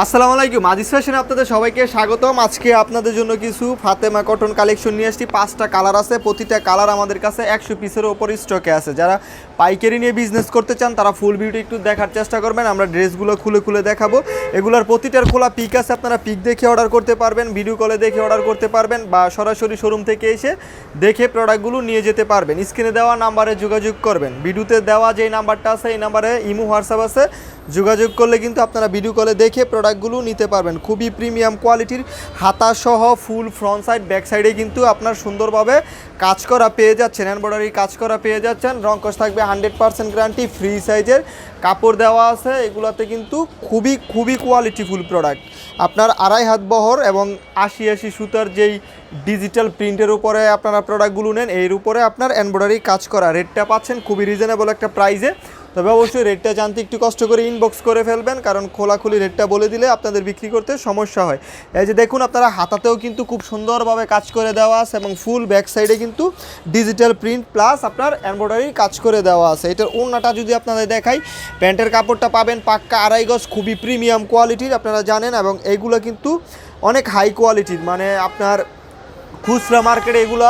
আসসালামু আলাইকুম, আজিজ ফ্যাশনে আপনাদের সবাইকে স্বাগতম। আজকে আপনাদের জন্য কিছু ফাতেমা কটন কালেকশন নিয়ে আসছি। পাঁচটা কালার আছে, প্রতিটা কালার আমাদের কাছে একশো পিসের ওপর স্টকে আছে। যারা পাইকারি নিয়ে বিজনেস করতে চান, তারা ফুল বিউটি একটু দেখার চেষ্টা করবেন। আমরা ড্রেসগুলো খুলে খুলে দেখাবো। এগুলোর প্রতিটার খোলা পিক আছে, আপনারা পিক দেখে অর্ডার করতে পারবেন ভিডিও কলে দেখে অর্ডার করতে পারবেন বা সরাসরি শোরুম থেকে এসে দেখে প্রোডাক্টগুলো নিয়ে যেতে পারবেন। স্ক্রিনে দেওয়া নাম্বারে যোগাযোগ করবেন। ভিডিওতে দেওয়া যে নাম্বারটা আছে, এই নাম্বারে ইমো হোয়াটসঅ্যাপ আছে। যোগাযোগ করলে কিন্তু আপনারা ভিডিও কলে দেখে প্রোডাক্টগুলো নিতে পারবেন। খুবই প্রিমিয়াম কোয়ালিটির হাতাসহ ফুল ফ্রন্ট সাইড ব্যাক সাইডে কিন্তু আপনার সুন্দরভাবে কাজ করা পেয়ে যাচ্ছেন এমব্রয়ডারি কাজ করা পেয়ে যাচ্ছেন। রঙ্কশ থাকবে হান্ড্রেড পার্সেন্ট গ্যারান্টি ফ্রি সাইজের কাপড় দেওয়া আছে। এগুলোতে কিন্তু খুবই খুবই কোয়ালিটিফুল প্রোডাক্ট আপনার আড়াই হাত বহর এবং আশি আশি সুতার যেই ডিজিটাল প্রিন্টের উপরে আপনারা প্রোডাক্টগুলো নেন, এর উপরে আপনার এমব্রয়ডারি কাজ করা। রেটটা পাচ্ছেন খুবই রিজনেবল একটা প্রাইসে তবে অবশ্যই রেটটা জানতে একটু কষ্ট করে ইনবক্স করে ফেলবেন, কারণ খোলাখুলি রেটটা বলে দিলে আপনাদের বিক্রি করতে সমস্যা হয়। এই যে দেখুন, আপনারা হাতাতেও কিন্তু খুব সুন্দরভাবে কাজ করে দেওয়া আছে এবং ফুল ব্যাক সাইডে কিন্তু ডিজিটাল প্রিন্ট প্লাস আপনার এমব্রয়ডারি কাজ করে দেওয়া আছে। এটার ওড়নাটা যদি আপনাদের দেখাই, প্যান্টের কাপড়টা পাবেন পাক্কা আড়াই গজ, খুবই প্রিমিয়াম কোয়ালিটির আপনারা জানেন, এবং এইগুলো কিন্তু অনেক হাই কোয়ালিটির মানে আপনার খুচরা মার্কেটে এগুলো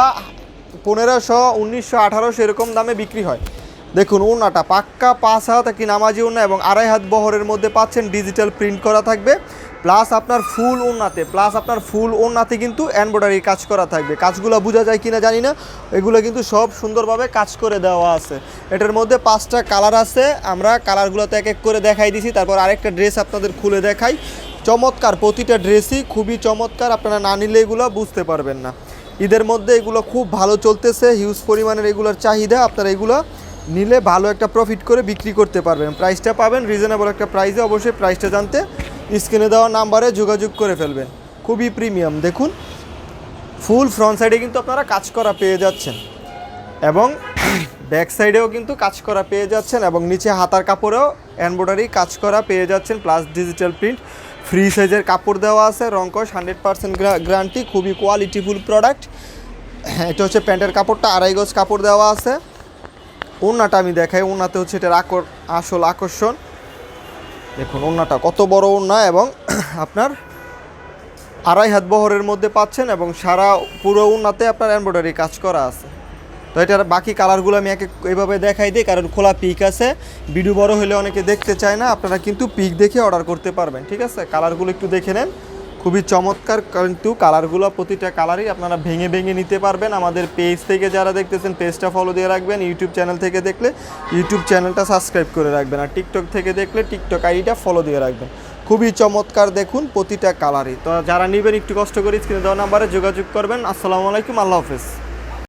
পনেরোশো, উনিশশো, আঠারোশো এরকম দামে বিক্রি হয়। দেখুন ওনাটা পাক্কা, পাঁচ হাত একটি নামাজি ওনা এবং আড়াই হাত বহরের মধ্যে পাচ্ছেন ডিজিটাল প্রিন্ট করা থাকবে। প্লাস আপনার ফুল ওনাতে প্লাস আপনার ফুল ওনাতে কিন্তু এমব্রয়ডারি কাজ করা থাকবে। কাজগুলো বোঝা যায় কিনা জানি না। এগুলো কিন্তু সব সুন্দরভাবে কাজ করে দেওয়া আছে। এটার মধ্যে পাঁচটা কালার আছে। আমরা কালারগুলোতে এক এক করে দেখাই দিছি, তারপর আরেকটা ড্রেস আপনাদের খুলে দেখাই। চমৎকার, প্রতিটা ড্রেসই খুবই চমৎকার। আপনারা না নিলে এগুলো বুঝতে পারবেন না। ঈদের মধ্যে এগুলো খুব ভালো চলতেছে, হিউজ পরিমাণের এগুলোর চাহিদা। আপনারা এগুলো নিলে ভালো একটা প্রফিট করে বিক্রি করতে পারবেন। প্রাইসটা পাবেন রিজনেবল একটা প্রাইসে অবশ্যই প্রাইসটা জানতে স্ক্রিনে দেওয়া নাম্বারে যোগাযোগ করে ফেলবেন। খুবই প্রিমিয়াম দেখুন ফুল ফ্রন্ট সাইডে কিন্তু আপনারা কাজ করা পেয়ে যাচ্ছেন এবং ব্যাক সাইডেও কিন্তু কাজ করা পেয়ে যাচ্ছেন এবং নিচে হাতার কাপড়েও এমব্রয়ডারি কাজ করা পেয়ে যাচ্ছেন প্লাস ডিজিটাল প্রিন্ট ফ্রি সাইজের কাপড় দেওয়া আছে রঙ্কশ হান্ড্রেড পার্সেন্ট গ্যারান্টি খুবই কোয়ালিটিফুল প্রোডাক্ট এটা হচ্ছে প্যান্টের কাপড়টা, আড়াই গজ কাপড় দেওয়া আছে। ওড়নাটা আমি দেখাই। ওড়নাতে হচ্ছে এটার আকর আসল আকর্ষণ। দেখুন, ওড়নাটা কত বড় ওড়না এবং আপনার আড়াই হাত বহরের মধ্যে পাচ্ছেন এবং সারা পুরো ওড়নাতে আপনার এমব্রয়ডারি কাজ করা আছে। তো এটার বাকি কালারগুলো আমি এক এভাবে দেখাই দিই, কারণ খোলা পিক আছে। ভিডিও বড় হলে অনেকে দেখতে চায় না, আপনারা কিন্তু পিক দেখে অর্ডার করতে পারবেন, ঠিক আছে? কালারগুলো একটু দেখে নেন। খুবই চমৎকার কিন্তু কালারগুলো প্রতিটা কালারই আপনারা ভেঙে ভেঙে নিতে পারবেন। আমাদের পেজ থেকে যারা দেখতেছেন পেজটা ফলো দিয়ে রাখবেন ইউটিউব চ্যানেল থেকে দেখলে ইউটিউব চ্যানেলটা সাবস্ক্রাইব করে রাখবেন আর টিকটক থেকে দেখলে টিকটক আইডিটা ফলো দিয়ে রাখবেন। খুবই চমৎকার দেখুন প্রতিটা কালারই তো যারা নেবেন, একটু কষ্ট করে স্ক্রিনে দেওয়া নাম্বারে যোগাযোগ করবেন। আসসালামু আলাইকুম, আল্লাহ হাফেজ।